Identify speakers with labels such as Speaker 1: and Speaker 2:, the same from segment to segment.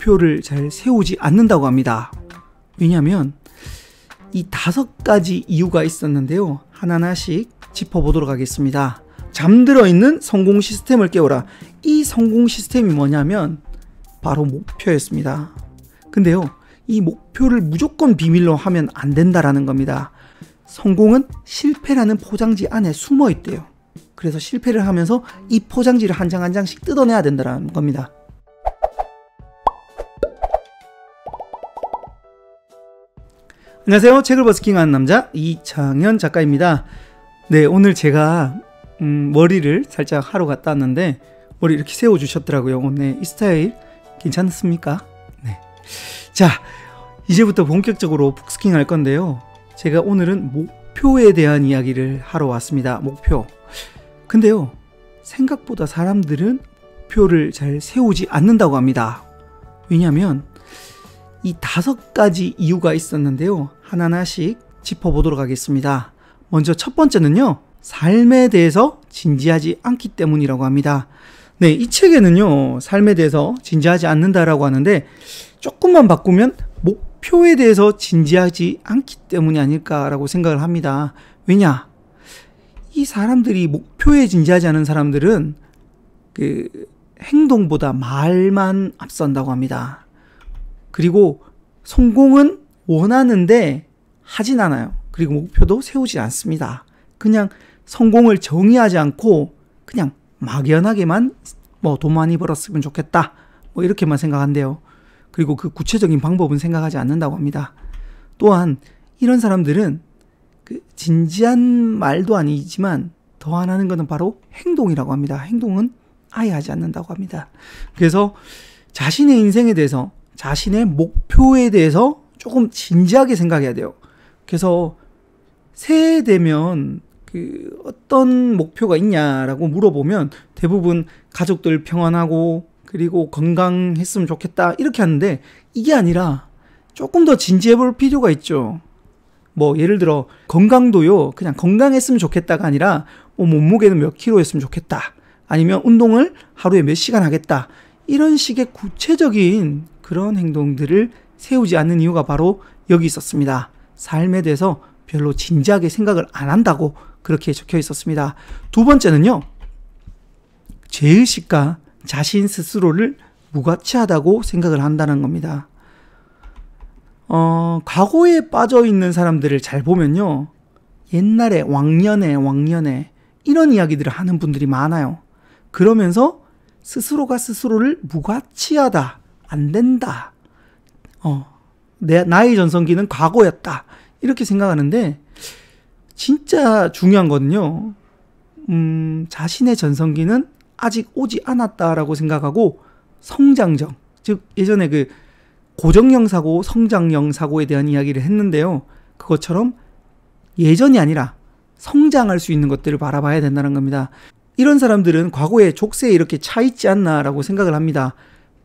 Speaker 1: 목표를 잘 세우지 않는다고 합니다. 왜냐하면 이 다섯 가지 이유가 있었는데요. 하나하나씩 짚어보도록 하겠습니다. 잠들어 있는 성공 시스템을 깨워라. 이 성공 시스템이 뭐냐면 바로 목표였습니다. 근데요, 이 목표를 무조건 비밀로 하면 안 된다라는 겁니다. 성공은 실패라는 포장지 안에 숨어 있대요. 그래서 실패를 하면서 이 포장지를 한 장한 장씩 뜯어내야 된다는 겁니다. 안녕하세요. 책을 버스킹하는 남자 이창현 작가입니다. 네, 오늘 제가 음, 머리를 살짝 하러 갔다 왔는데 머리 이렇게 세워 주셨더라고요. 네, 이 스타일 괜찮습니까? 네. 자, 이제부터 본격적으로 북스킹 할 건데요. 제가 오늘은 목표에 대한 이야기를 하러 왔습니다. 목표. 근데요, 생각보다 사람들은 목표를 잘 세우지 않는다고 합니다. 왜냐하면 이 다섯 가지 이유가 있었는데요. 하나하나씩 짚어보도록 하겠습니다. 먼저 첫 번째는요. 삶에 대해서 진지하지 않기 때문이라고 합니다. 네, 이 책에는요. 삶에 대해서 진지하지 않는다라고 하는데 조금만 바꾸면 목표에 대해서 진지하지 않기 때문이 아닐까라고 생각을 합니다. 왜냐? 이 사람들이 목표에 진지하지 않은 사람들은 그 행동보다 말만 앞선다고 합니다. 그리고 성공은 원하는데 하진 않아요. 그리고 목표도 세우지 않습니다. 그냥 성공을 정의하지 않고 그냥 막연하게만 뭐 돈 많이 벌었으면 좋겠다. 뭐 이렇게만 생각한대요. 그리고 그 구체적인 방법은 생각하지 않는다고 합니다. 또한 이런 사람들은 그 진지한 말도 아니지만 더 안 하는 것은 바로 행동이라고 합니다. 행동은 아예 하지 않는다고 합니다. 그래서 자신의 인생에 대해서 자신의 목표에 대해서 조금 진지하게 생각해야 돼요. 그래서 새해 되면 그 어떤 목표가 있냐라고 물어보면 대부분 가족들 평안하고 그리고 건강했으면 좋겠다 이렇게 하는데 이게 아니라 조금 더 진지해 볼 필요가 있죠. 뭐 예를 들어 건강도요 그냥 건강했으면 좋겠다가 아니라 뭐 몸무게는 몇 킬로 했으면 좋겠다 아니면 운동을 하루에 몇 시간 하겠다 이런 식의 구체적인 그런 행동들을 세우지 않는 이유가 바로 여기 있었습니다. 삶에 대해서 별로 진지하게 생각을 안 한다고 그렇게 적혀 있었습니다. 두 번째는요, 죄의식과 자신 스스로를 무가치하다고 생각을 한다는 겁니다. 어, 과거에 빠져 있는 사람들을 잘 보면요, 옛날에 왕년에 왕년에 이런 이야기들을 하는 분들이 많아요. 그러면서 스스로가 스스로를 무가치하다, 안 된다. 어, 내, 나의 전성기는 과거였다. 이렇게 생각하는데, 진짜 중요한 거는요, 음, 자신의 전성기는 아직 오지 않았다라고 생각하고, 성장정, 즉, 예전에 그 고정형 사고, 성장형 사고에 대한 이야기를 했는데요. 그것처럼 예전이 아니라 성장할 수 있는 것들을 바라봐야 된다는 겁니다. 이런 사람들은 과거에 족쇄에 이렇게 차 있지 않나라고 생각을 합니다.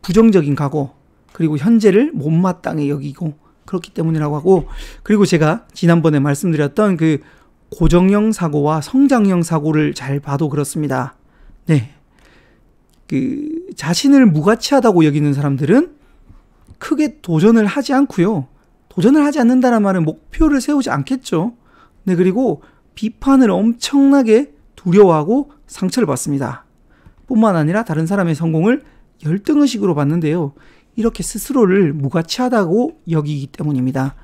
Speaker 1: 부정적인 과거, 그리고 현재를 못마땅히 여기고 그렇기 때문이라고 하고 그리고 제가 지난번에 말씀드렸던 그 고정형 사고와 성장형 사고를 잘 봐도 그렇습니다. 네. 그 자신을 무가치하다고 여기는 사람들은 크게 도전을 하지 않고요. 도전을 하지 않는다는 말은 목표를 세우지 않겠죠. 네, 그리고 비판을 엄청나게 두려워하고 상처를 받습니다. 뿐만 아니라 다른 사람의 성공을 열등의식으로 봤는데요. 이렇게 스스로를 무가치하다고 여기기 때문입니다.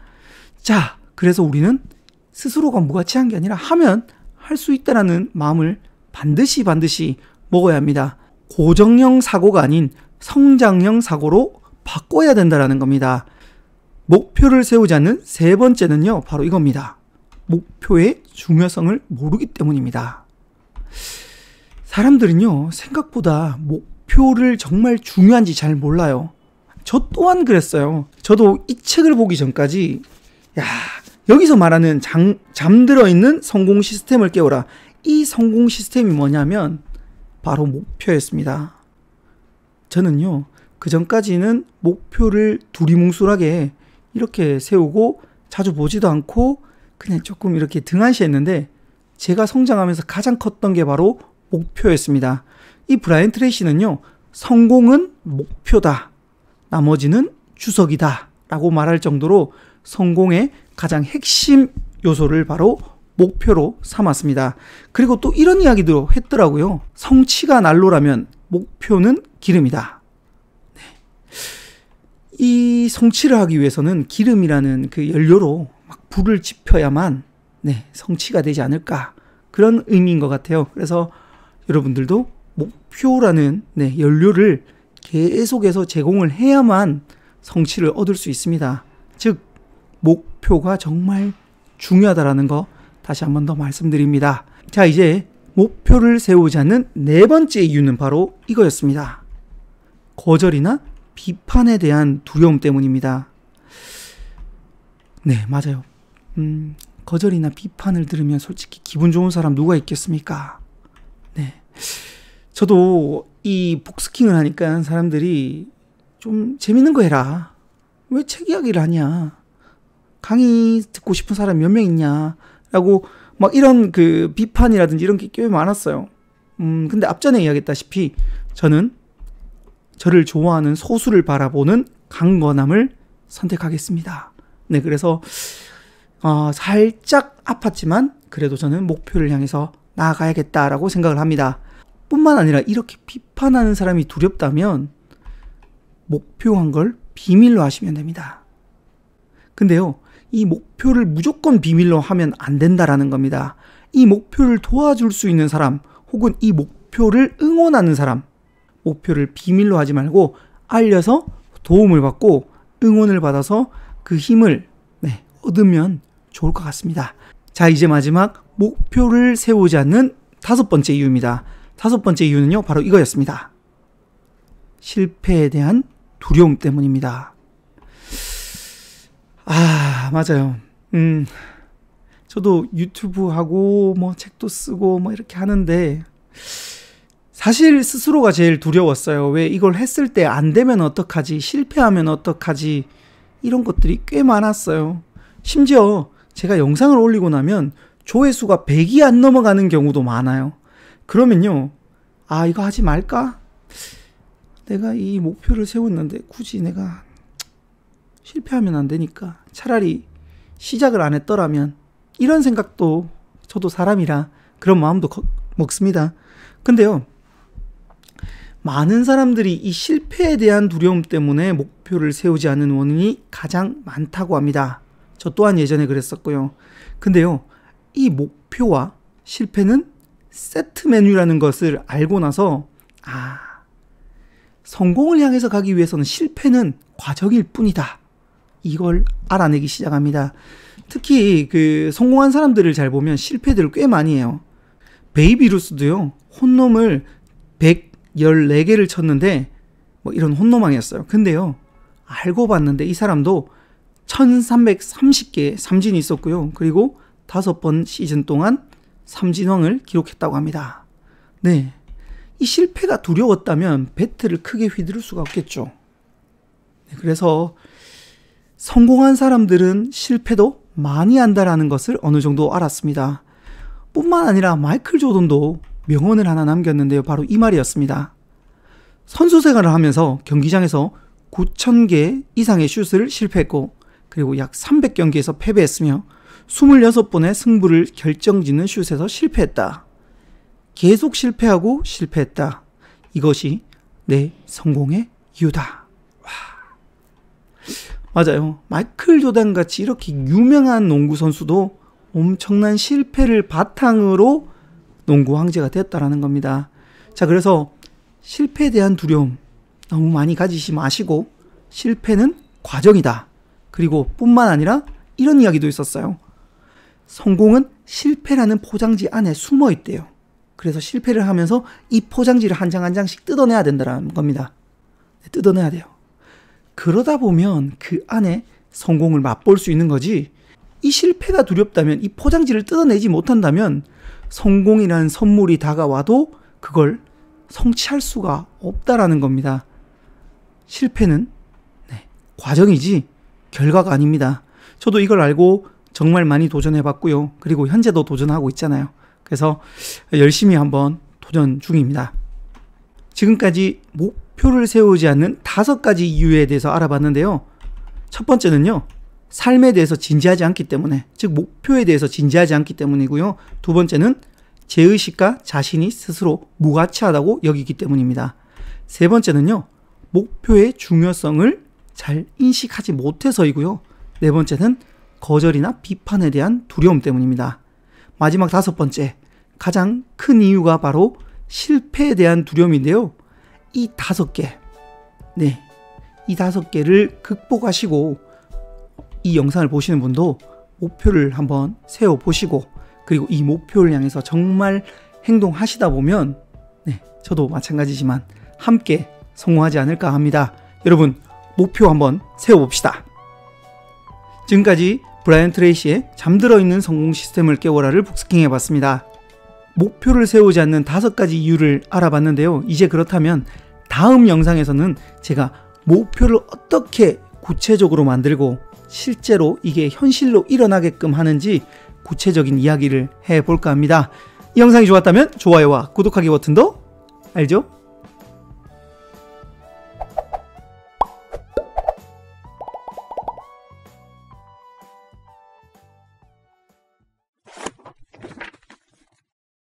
Speaker 1: 자, 그래서 우리는 스스로가 무가치한 게 아니라 하면 할 수 있다라는 마음을 반드시 반드시 먹어야 합니다. 고정형 사고가 아닌 성장형 사고로 바꿔야 된다라는 겁니다. 목표를 세우지 않는 세 번째는요, 바로 이겁니다. 목표의 중요성을 모르기 때문입니다. 사람들은요, 생각보다 목표를 정말 중요한지 잘 몰라요. 저 또한 그랬어요. 저도 이 책을 보기 전까지 야 여기서 말하는 장, 잠들어 있는 성공 시스템을 깨워라. 이 성공 시스템이 뭐냐면 바로 목표였습니다. 저는요 그 전까지는 목표를 두리뭉술하게 이렇게 세우고 자주 보지도 않고 그냥 조금 이렇게 등한시했는데 제가 성장하면서 가장 컸던 게 바로 목표였습니다. 이 브라이언 트레이시는요 성공은 목표다. 나머지는 주석이다. 라고 말할 정도로 성공의 가장 핵심 요소를 바로 목표로 삼았습니다. 그리고 또 이런 이야기도 했더라고요. 성취가 난로라면 목표는 기름이다. 네. 이 성취를 하기 위해서는 기름이라는 그 연료로 막 불을 지펴야만 네, 성취가 되지 않을까. 그런 의미인 것 같아요. 그래서 여러분들도 목표라는 네, 연료를 계속해서 제공을 해야만 성취를 얻을 수 있습니다. 즉, 목표가 정말 중요하다라는 거 다시 한 번 더 말씀드립니다. 자, 이제 목표를 세우자는 네 번째 이유는 바로 이거였습니다. 거절이나 비판에 대한 두려움 때문입니다. 네, 맞아요. 음, 거절이나 비판을 들으면 솔직히 기분 좋은 사람 누가 있겠습니까? 네. 저도 이 복스킹을 하니까 사람들이 좀 재밌는 거 해라. 왜 책 이야기를 하냐? 강의 듣고 싶은 사람 몇 명 있냐? 라고 막 이런 그 비판이라든지 이런 게 꽤 많았어요. 음, 근데 앞전에 이야기했다시피 저는 저를 좋아하는 소수를 바라보는 강건함을 선택하겠습니다. 네, 그래서 어, 살짝 아팠지만 그래도 저는 목표를 향해서 나아가야겠다라고 생각을 합니다. 뿐만 아니라 이렇게 비판하는 사람이 두렵다면 목표한 걸 비밀로 하시면 됩니다. 근데요, 이 목표를 무조건 비밀로 하면 안 된다라는 겁니다. 이 목표를 도와줄 수 있는 사람, 혹은 이 목표를 응원하는 사람, 목표를 비밀로 하지 말고 알려서 도움을 받고 응원을 받아서 그 힘을 네, 얻으면 좋을 것 같습니다. 자, 이제 마지막 목표를 세우지 않는 다섯 번째 이유입니다. 다섯 번째 이유는요, 바로 이거였습니다. 실패에 대한 두려움 때문입니다. 아, 맞아요. 음, 저도 유튜브 하고, 뭐, 책도 쓰고, 뭐, 이렇게 하는데, 사실 스스로가 제일 두려웠어요. 왜 이걸 했을 때 안 되면 어떡하지? 실패하면 어떡하지? 이런 것들이 꽤 많았어요. 심지어 제가 영상을 올리고 나면 조회수가 100이 안 넘어가는 경우도 많아요. 그러면요. 아, 이거 하지 말까? 내가 이 목표를 세웠는데 굳이 내가 실패하면 안 되니까 차라리 시작을 안 했더라면 이런 생각도 저도 사람이라 그런 마음도 먹습니다. 근데요. 많은 사람들이 이 실패에 대한 두려움 때문에 목표를 세우지 않는 원인이 가장 많다고 합니다. 저 또한 예전에 그랬었고요. 근데요, 이 목표와 실패는 세트 메뉴라는 것을 알고 나서, 아, 성공을 향해서 가기 위해서는 실패는 과정일 뿐이다. 이걸 알아내기 시작합니다. 특히 그 성공한 사람들을 잘 보면 실패들을 꽤 많이 해요. 베이비루스도요, 혼놈을 114개를 쳤는데, 뭐 이런 혼노망이었어요. 근데요, 알고 봤는데 이 사람도 1330개의 삼진이 있었고요. 그리고 다섯 번 시즌 동안 삼진왕을 기록했다고 합니다. 네. 이 실패가 두려웠다면 배트를 크게 휘두를 수가 없겠죠. 네, 그래서 성공한 사람들은 실패도 많이 한다라는 것을 어느 정도 알았습니다. 뿐만 아니라 마이클 조던도 명언을 하나 남겼는데요. 바로 이 말이었습니다. 선수 생활을 하면서 경기장에서 9,000개 이상의 슛을 실패했고 그리고 약 300경기에서 패배했으며 26번의 승부를 결정짓는 슛에서 실패했다. 계속 실패하고 실패했다. 이것이 내 성공의 이유다. 와. 맞아요. 마이클 조단 같이 이렇게 유명한 농구 선수도 엄청난 실패를 바탕으로 농구 황제가 됐다라는 겁니다. 자, 그래서 실패에 대한 두려움 너무 많이 가지시 마시고 실패는 과정이다. 그리고 뿐만 아니라 이런 이야기도 있었어요. 성공은 실패라는 포장지 안에 숨어 있대요. 그래서 실패를 하면서 이 포장지를 한 장 한 장씩 뜯어내야 된다는 겁니다. 네, 뜯어내야 돼요. 그러다 보면 그 안에 성공을 맛볼 수 있는 거지. 이 실패가 두렵다면 이 포장지를 뜯어내지 못한다면 성공이라는 선물이 다가와도 그걸 성취할 수가 없다라는 겁니다. 실패는 네, 과정이지 결과가 아닙니다. 저도 이걸 알고 정말 많이 도전해 봤고요. 그리고 현재도 도전하고 있잖아요. 그래서 열심히 한번 도전 중입니다. 지금까지 목표를 세우지 않는 다섯 가지 이유에 대해서 알아봤는데요. 첫 번째는요. 삶에 대해서 진지하지 않기 때문에, 즉 목표에 대해서 진지하지 않기 때문이고요. 두 번째는 제의식과 자신이 스스로 무가치하다고 여기기 때문입니다. 세 번째는요. 목표의 중요성을 잘 인식하지 못해서이고요. 네 번째는 거절이나 비판에 대한 두려움 때문입니다. 마지막 다섯 번째, 가장 큰 이유가 바로 실패에 대한 두려움인데요. 이 다섯 개, 네, 이 다섯 개를 극복하시고 이 영상을 보시는 분도 목표를 한번 세워 보시고 그리고 이 목표를 향해서 정말 행동하시다 보면 네, 저도 마찬가지지만 함께 성공하지 않을까 합니다. 여러분 목표 한번 세워 봅시다. 지금까지 브라이언 트레이시의 잠들어 있는 성공 시스템을 깨워라를 북스킹해 봤습니다. 목표를 세우지 않는 다섯 가지 이유를 알아봤는데요. 이제 그렇다면 다음 영상에서는 제가 목표를 어떻게 구체적으로 만들고 실제로 이게 현실로 일어나게끔 하는지 구체적인 이야기를 해 볼까 합니다. 이 영상이 좋았다면 좋아요와 구독하기 버튼도 알죠?